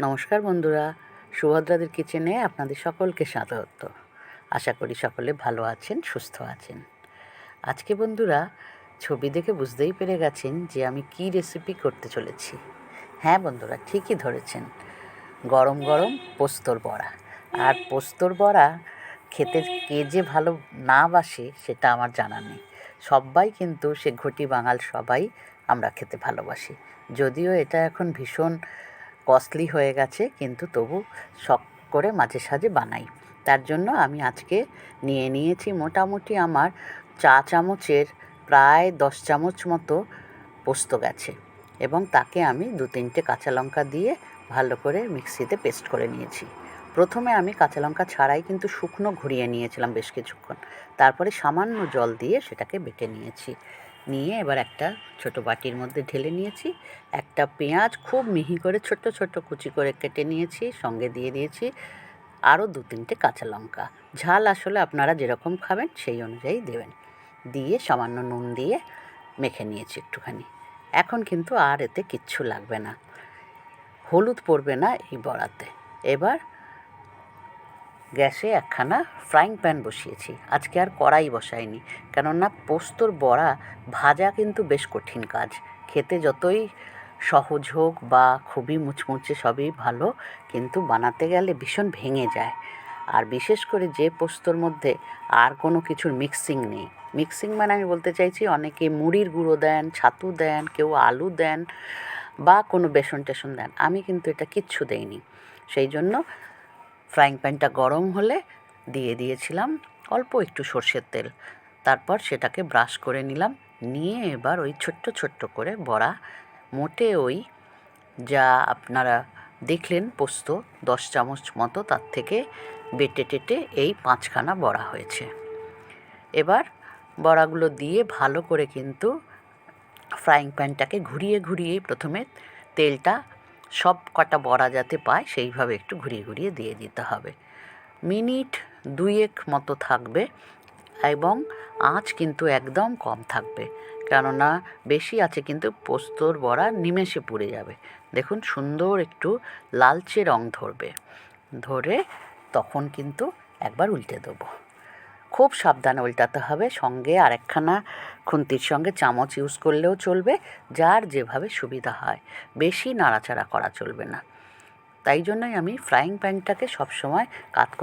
নমস্কার বন্ধুরা, সুভদ্রাদের কিচেনে আপনাদের সকলকে স্বাগত। আশা করি সকলে ভালো আছেন, সুস্থ আছেন। আজকে বন্ধুরা, ছবি দেখে বুঝতেই পেরে গেছেন যে আমি কি রেসিপি করতে চলেছি। হ্যাঁ বন্ধুরা, ঠিকই ধরেছেন। গরম গরম পোস্তর বড়া। আর পোস্তর বড়া খেতে কে যে ভালো না বাসে, সেটা আমার জানা নেই। সবাই কিন্তু সে ঘটি বাঙাল সবাই আমরা খেতে ভালোবাসি। যদিও এটা এখন ভীষণ কস্টলি হয়ে গেছে, কিন্তু তবু শখ করে মাঝে সাঝে বানাই। তার জন্য আমি আজকে নিয়ে নিয়েছি মোটামুটি আমার চা চামচের প্রায় দশ চামচ মতো পোস্ত গেছে এবং তাকে আমি দু তিনটে কাঁচা লঙ্কা দিয়ে ভালো করে মিক্সিতে পেস্ট করে নিয়েছি। প্রথমে আমি কাঁচা লঙ্কা ছাড়াই কিন্তু শুকনো ঘুরিয়ে নিয়েছিলাম বেশ কিছুক্ষণ। তারপরে সামান্য জল দিয়ে সেটাকে বেটে নিয়েছি। নিয়ে এবার একটা ছোট বাটির মধ্যে ঢেলে নিয়েছি। একটা পেঁয়াজ খুব মিহি করে ছোট ছোট কুচি করে কেটে নিয়েছি, সঙ্গে দিয়ে দিয়েছি আরও দু তিনটে কাঁচা লঙ্কা। ঝাল আসলে আপনারা যেরকম খাবেন সেই অনুযায়ী দেবেন। দিয়ে সামান্য নুন দিয়ে মেখে নিয়েছি একটুখানি। এখন কিন্তু আর এতে কিচ্ছু লাগবে না। হলুদ পড়বে না এই বড়াতে। এবার গ্যাসে একখানা ফ্রাইং প্যান বসিয়েছি। আজকে আর কড়াই বসাইনি। কেননা পোস্তর বড়া ভাজা কিন্তু বেশ কঠিন কাজ। খেতে যতই সহজ হোক বা খুবই মুচমুচে সবই ভালো, কিন্তু বানাতে গেলে ভীষণ ভেঙে যায়। আর বিশেষ করে যে পোস্তর মধ্যে আর কোনো কিছুর মিক্সিং নেই। মিক্সিং মানে আমি বলতে চাইছি, অনেকে মুড়ির গুঁড়ো দেন, ছাতু দেন, কেউ আলু দেন বা কোনো বেসন টেসন দেন। আমি কিন্তু এটা কিচ্ছু দেইনি। সেই জন্য ফ্রাইং প্যানটা গরম হলে দিয়ে দিয়েছিলাম অল্প একটু সর্ষের তেল। তারপর সেটাকে ব্রাশ করে নিলাম। নিয়ে এবার ওই ছোট্ট ছোট্ট করে বড়া, মোটে ওই যা আপনারা দেখলেন পোস্ত দশ চামচ মতো তার থেকে বেটে টেটে এই পাঁচখানা বড়া হয়েছে। এবার বড়াগুলো দিয়ে ভালো করে কিন্তু ফ্রাইং প্যানটাকে ঘুরিয়ে ঘুরিয়ে প্রথমে তেলটা সব কটা বড়া যাতে পায়, সেইভাবে একটু ঘুরিয়ে ঘুরিয়ে দিয়ে দিতে হবে। মিনিট দুয়েক মতো থাকবে এবং আঁচ কিন্তু একদম কম থাকবে, কেননা বেশি আছে কিন্তু পোস্তর বড়া নিমেষে পুড়ে যাবে। দেখুন, সুন্দর একটু লালচে রং ধরবে। ধরে তখন কিন্তু একবার উল্টে দেবো। খুব সাবধানে উল্টাতে হবে। সঙ্গে আরেকখানা খুন্তির সঙ্গে চামচ ইউজ করলেও চলবে, যার যেভাবে সুবিধা হয়। বেশি নাড়াচাড়া করা চলবে না। তাই জন্যই আমি ফ্রাইং প্যানটাকে সবসময় কাত করে